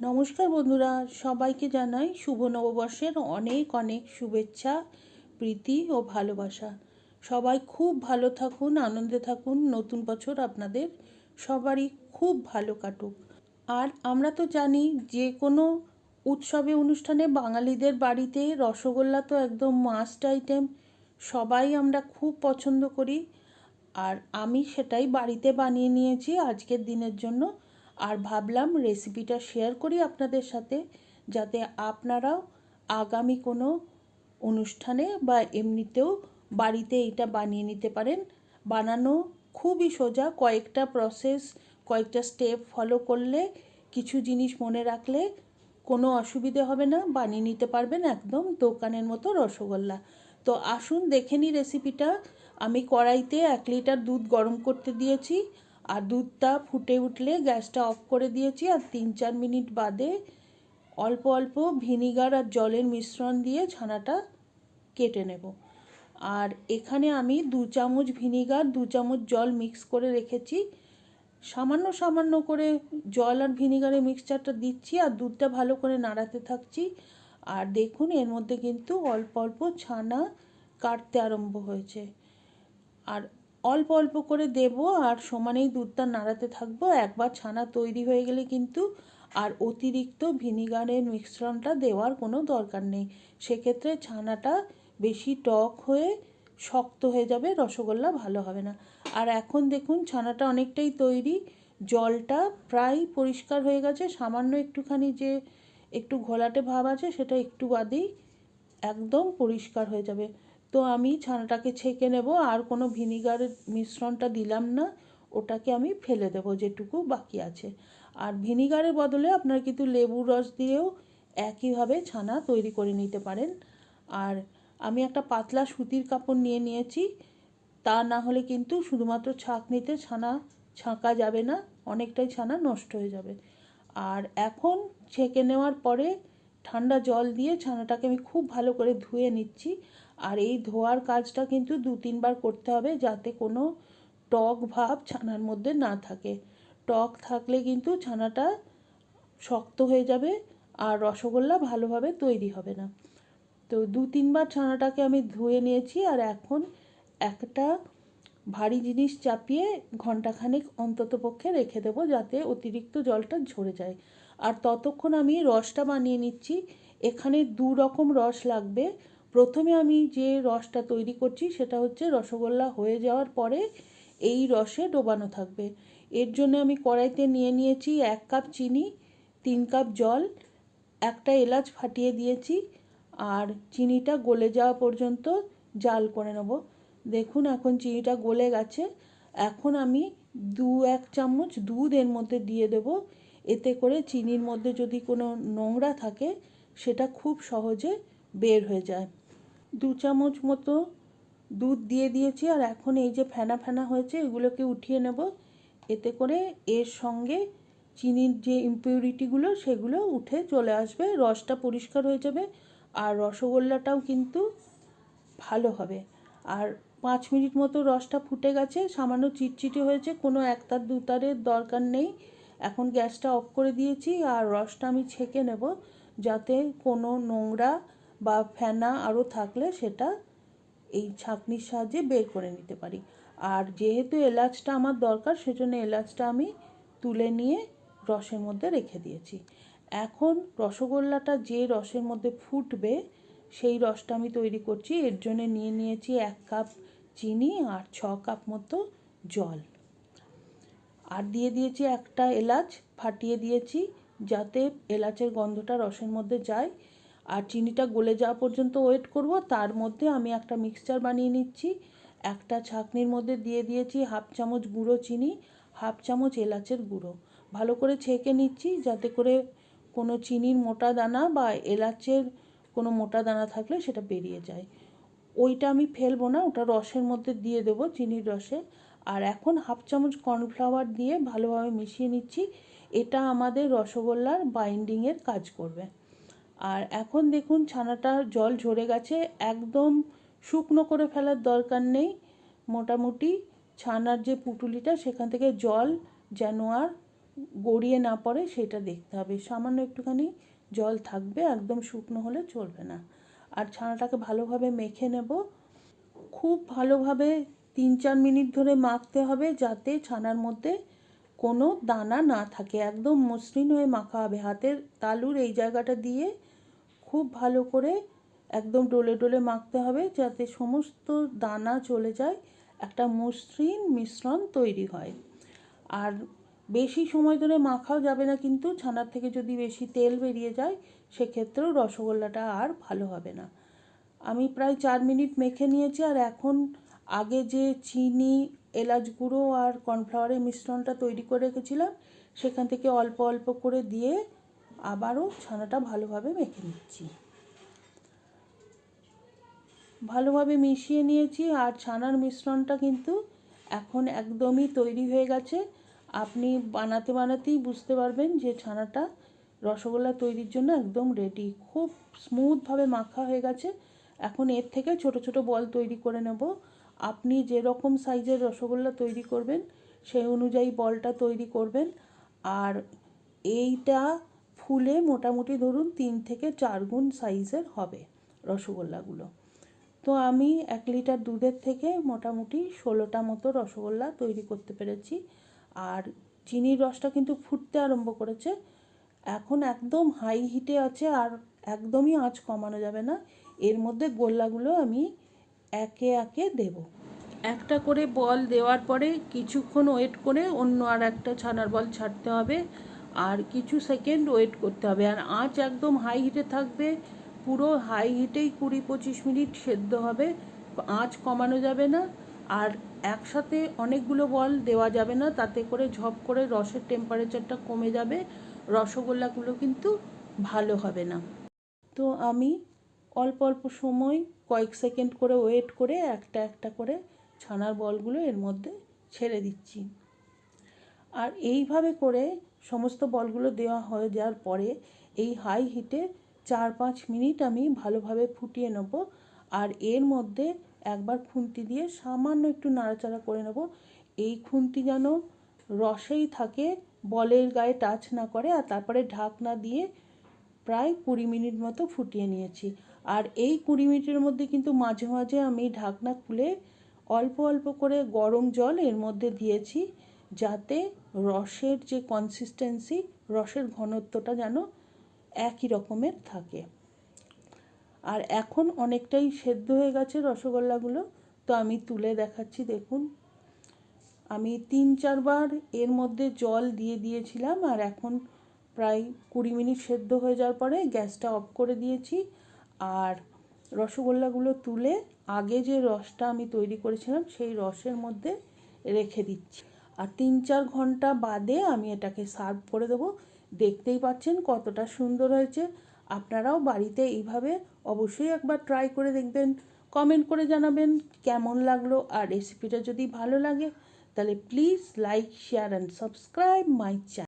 নমস্কার বন্ধুরা, সবাইকে জানাই শুভ নববর্ষের অনেক অনেক শুভেচ্ছা, প্রীতি ও ভালোবাসা। সবাই খুব ভালো থাকুন, আনন্দে থাকুন, নতুন বছর আপনাদের সবারই খুব ভালো কাটুক। আর আমরা তো জানি যে কোনো উৎসবে, অনুষ্ঠানে বাঙালিদের বাড়িতে রসগোল্লা তো একদম মাস্ট আইটেম সবাই আমরা খুব পছন্দ করি। আর আমি সেটাই বাড়িতে বানিয়ে নিয়েছি আজকের দিনের জন্য। আর ভাবলাম রেসিপিটা শেয়ার করি আপনাদের সাথে, যাতে আপনারাও আগামী কোনো অনুষ্ঠানে বা এমনিতেও বাড়িতে এটা বানিয়ে নিতে পারেন। বানানো খুবই সোজা, কয়েকটা প্রসেস কয়েকটা স্টেপ ফলো করলে কিছু জিনিস মনে রাখলে কোনো অসুবিধে হবে না, বানিয়ে নিতে পারবেন একদম দোকানের মতো রসগোল্লা। তো আসুন দেখে নিই রেসিপিটা আমি কড়াইতে এক লিটার দুধ গরম করতে দিয়েছি। আর দুধটা ফুটে উঠলে গ্যাসটা অফ করে দিয়েছি আর তিন চার মিনিট বাদে অল্প অল্প ভিনিগার আর জলের মিশ্রণ দিয়ে ছানাটা কেটে নেব। আর এখানে আমি দু চামচ ভিনিগার, দু চামচ জল মিক্স করে রেখেছি। সামান্য সামান্য করে জল আর ভিনিগারের মিক্সচারটা দিচ্ছি আর দুধটা ভালো করে নাড়াতে থাকছি। আর দেখুন, এর মধ্যে কিন্তু অল্প অল্প ছানা কাটতে আরম্ভ হয়েছে। আর অল্প অল্প করে দেব আর সমানেই দুধটা নাড়াতে থাকব। একবার ছানা তৈরি হয়ে গেলে কিন্তু আর অতিরিক্ত ভিনিগারের মিশ্রণটা দেওয়ার কোনো দরকার নেই। সেক্ষেত্রে ছানাটা বেশি টক হয়ে শক্ত হয়ে যাবে, রসগোল্লা ভালো হবে না। আর এখন দেখুন ছানাটা অনেকটাই তৈরি। জলটা প্রায় পরিষ্কার হয়ে গেছে। সামান্য একটুখানি যে একটু ঘোলাটে ভাব আছে, সেটা একটু বাদেই একদম পরিষ্কার হয়ে যাবে। তো আমি ছানাটাকে ছেঁকে নেব, আর কোনো ভিনিগারের মিশ্রণটা দিলাম না, ওটাকে আমি ফেলে দেবো যেটুকু বাকি আছে। আর ভিনিগারের বদলে আপনারা কিন্তু লেবুর রস দিয়েও একইভাবে ছানা তৈরি করে নিতে পারেন। আর আমি একটা পাতলা সুতির কাপড় নিয়ে নিয়েছি, তা না হলে কিন্তু শুধুমাত্র ছাঁকনিতে ছানা ছাঁকা যাবে না, অনেকটাই ছানা নষ্ট হয়ে যাবে। আর এখন ছেঁকে নেওয়ার পরে ঠান্ডা জল দিয়ে ছানাটাকে আমি খুব ভালো করে ধুয়ে নিচ্ছি। আর এই ধোয়ার কাজটা কিন্তু দু তিনবার করতে হবে যাতে কোনো টক ভাব ছানার মধ্যে না থাকে। টক থাকলে কিন্তু ছানাটা শক্ত হয়ে যাবে আর রসগোল্লা ভালোভাবে তৈরি হবে না। তো দু তিনবার ছানাটাকে আমি ধুয়ে নিয়েছি আর এখন একটা ভারী জিনিস চাপিয়ে ঘন্টাখানেক অন্তত পক্ষে রেখে দেবো যাতে অতিরিক্ত জলটা ঝরে যায়। আর ততক্ষণ আমি রসটা বানিয়ে নিচ্ছি। এখানে দু রকম রস লাগবে। প্রথমে আমি যে রসটা তৈরি করছি সেটা হচ্ছে রসগোল্লা হয়ে যাওয়ার পরে এই রসে ডোবানো থাকবে। এর জন্য আমি কড়াইতে নিয়ে নিয়েছি এক কাপ চিনি, তিন কাপ জল, একটা এলাচ ফাটিয়ে দিয়েছি আর চিনিটা গলে যাওয়া পর্যন্ত জাল করে নেব। দেখুন এখন চিনিটা গলে গেছে। এখন আমি দু এক চামচ দুধ এর মধ্যে দিয়ে দেব। এতে করে চিনির মধ্যে যদি কোনো নোংরা থাকে সেটা খুব সহজে বের হয়ে যায়। দু চামচ মতো দুধ দিয়ে দিয়েছি, আর এখন এই যে ফেনা ফেনা হয়েছে, এগুলোকে উঠিয়ে নেব। এতে করে এর সঙ্গে চিনির যে ইম্পিউরিটিগুলো সেগুলো উঠে চলে আসবে, রসটা পরিষ্কার হয়ে যাবে, আর রসগোল্লাটাও কিন্তু ভালো হবে। আর পাঁচ মিনিট মতো রসটা ফুটে গেছে, সামান্য চিটচিটে হয়েছে, কোনো একতার দুতারের দরকার নেই। এখন গ্যাসটা অফ করে দিয়েছি, আর রসটা আমি ছেঁকে নেব, যাতে কোনো নোংরা বা ফেনা আরও থাকলে সেটা এই ছাঁকনির সাহায্যে বের করে নিতে পারি। আর যেহেতু এলাচটা আমার দরকার, সেজন্য এলাচটা আমি তুলে নিয়ে রসের মধ্যে রেখে দিয়েছি। এখন রসগোল্লাটা যে রসের মধ্যে ফুটবে, সেই রসটা আমি তৈরি করছি। এর জন্য নিয়ে নিয়েছি এক কাপ চিনি আর ছ কাপ মতো জল। আর দিয়ে দিয়েছি একটা এলাচ, ফাটিয়ে দিয়েছি যাতে এলাচের গন্ধটা রসের মধ্যে যায়। আর চিনিটা গলে যাওয়া পর্যন্ত ওয়েট করব। তার মধ্যে আমি একটা মিক্সচার বানিয়ে নিচ্ছি। একটা ছাঁকনির মধ্যে দিয়ে দিয়েছি হাফ চামচ গুঁড়ো চিনি, হাফ চামচ এলাচের গুঁড়ো। ভালো করে ছেঁকে নিচ্ছি যাতে করে কোনো চিনির মোটা দানা বা এলাচের কোনো মোটা দানা থাকলে সেটা বেরিয়ে যায়। ওইটা আমি ফেলব না, ওটা রসের মধ্যে দিয়ে দেবো চিনির রসে। আর এখন হাফ চামচ কর্নফ্লাওয়ার দিয়ে ভালোভাবে মিশিয়ে নিচ্ছি। এটা আমাদের রসগোল্লার বাইন্ডিংয়ের কাজ করবে। আর এখন দেখুন ছানাটা জল ঝরে গেছে, একদম শুকনো করে ফেলার দরকার নেই। মোটামুটি ছানার যে পুটুলিটা, সেখান থেকে জল যেন আর গড়িয়ে না পড়ে, সেটা দেখতে হবে। সামান্য একটুখানি জল থাকবে, একদম শুকনো হলে চলবে না। আর ছানাটাকে ভালোভাবে মেখে নেব। খুব ভালোভাবে তিন চার মিনিট ধরে মাখতে হবে, যাতে ছানার মধ্যে কোনো দানা না থাকে। একদম মসৃণ হয়ে মাখা হবে। হাতের তালুর এই জায়গাটা দিয়ে খুব ভালো করে একদম ডলে ডলে মাখতে হবে যাতে সমস্ত দানা চলে যায়, একটা মসৃণ মিশ্রণ তৈরি হয়। আর বেশি সময় ধরে মাখাও যাবে না কিন্তু ছানার থেকে যদি বেশি তেল বেরিয়ে যায়, সেক্ষেত্রেও রসগোল্লাটা আর ভালো হবে না। আমি প্রায় চার মিনিট মেখে নিয়েছি আর এখন আগে যে চিনি, এলাচ গুঁড়ো আর কর্নফ্লাওয়ারের মিশ্রণটা তৈরি করে রেখেছিলাম, সেখান থেকে অল্প অল্প করে দিয়ে আবারও ছানাটা ভালোভাবে মেখে নিচ্ছি। ভালোভাবে মিশিয়ে নিয়েছি আর ছানার মিশ্রণটা কিন্তু এখন একদমই তৈরি হয়ে গেছে। আপনি বানাতে বানাতেই বুঝতে পারবেন যে ছানাটা রসগোল্লা তৈরির জন্য একদম রেডি খুব স্মুথভাবে মাখা হয়ে গেছে। এখন এর থেকে ছোট ছোট বল তৈরি করে নেব। আপনি যেরকম সাইজের রসগোল্লা তৈরি করবেন, সেই অনুযায়ী বলটা তৈরি করবেন। আর এইটা ফুলে মোটামুটি ধরুন তিন থেকে চার গুণ সাইজের হবে রসগোল্লাগুলো। তো আমি এক লিটার দুধের থেকে মোটামুটি ষোলোটা মতো রসগোল্লা তৈরি করতে পেরেছি। আর চিনির রসটা কিন্তু ফুটতে আরম্ভ করেছে। এখন একদম হাই হিটে আছে আর একদমই আঁচ কমানো যাবে না। এর মধ্যে গোল্লাগুলো আমি একে একে দেব। একটা করে বল দেওয়ার পরে কিছুক্ষণ ওয়েট করে অন্য আর একটা ছানার বল ছাড়তে হবে। আর কিছু সেকেন্ড ওয়েট করতে হবে। আর আঁচ একদম হাই হিটে থাকবে, পুরো হাই হিটেই কুড়ি পঁচিশ মিনিট সেদ্ধ হবে। আঁচ কমানো যাবে না। আর একসাথে অনেকগুলো বল দেওয়া যাবে না, তাতে করে ঝপ করে রসের টেম্পারেচারটা কমে যাবে। রসগোল্লাগুলো কিন্তু ভালো হবে না। তো আমি অল্প অল্প সময়, কয়েক সেকেন্ড করে ওয়েট করে একটা একটা করে ছানার বলগুলো এর মধ্যে ছেড়ে দিচ্ছি। আর এইভাবে করে সমস্ত বলগুলো দেওয়া হয়ে যাওয়ার পরে এই হাই হিটে চার পাঁচ মিনিট আমি ভালোভাবে ফুটিয়ে নেব আর এর মধ্যে একবার খুন্তি দিয়ে সামান্য একটু নাড়াচাড়া করে নেব। এই খুন্তি যেন রসেই থাকে, বলের গায়ে টাচ না করে আর তারপরে ঢাকনা দিয়ে প্রায় কুড়ি মিনিট মতো ফুটিয়ে নিয়েছি। আর এই কুড়ি মিনিটের মধ্যে কিন্তু মাঝে মাঝে আমি ঢাকনা খুলে অল্প অল্প করে গরম জল এর মধ্যে দিয়েছি। যাতে রসের যে কনসিস্টেন্সি রসের ঘনত্বটা যেন একই রকমের থাকে। আর এখন অনেকটাই সেদ্ধ হয়ে গেছে রসগোল্লাগুলো, তো আমি তুলে দেখাচ্ছি, দেখুন। আমি তিন চারবার এর মধ্যে জল দিয়ে দিয়েছিলাম, আর এখন প্রায় কুড়ি মিনিট সেদ্ধ হয়ে যাওয়ার পরে গ্যাসটা অফ করে দিয়েছি। আর রসগোল্লাগুলো তুলে আগে যে রসটা আমি তৈরি করেছিলাম, সেই রসের মধ্যে রেখে দিচ্ছি। আর তিন চার ঘণ্টা বাদে আমি এটাকে সার্ভ করে দেব। দেখতেই পাচ্ছেন কতটা সুন্দর হয়েছে। আপনারাও বাড়িতে এইভাবে অবশ্যই একবার ট্রাই করে দেখবেন। কমেন্ট করে জানাবেন কেমন লাগল আর রেসিপিটা যদি ভালো লাগে, তাহলে please like share and subscribe my channel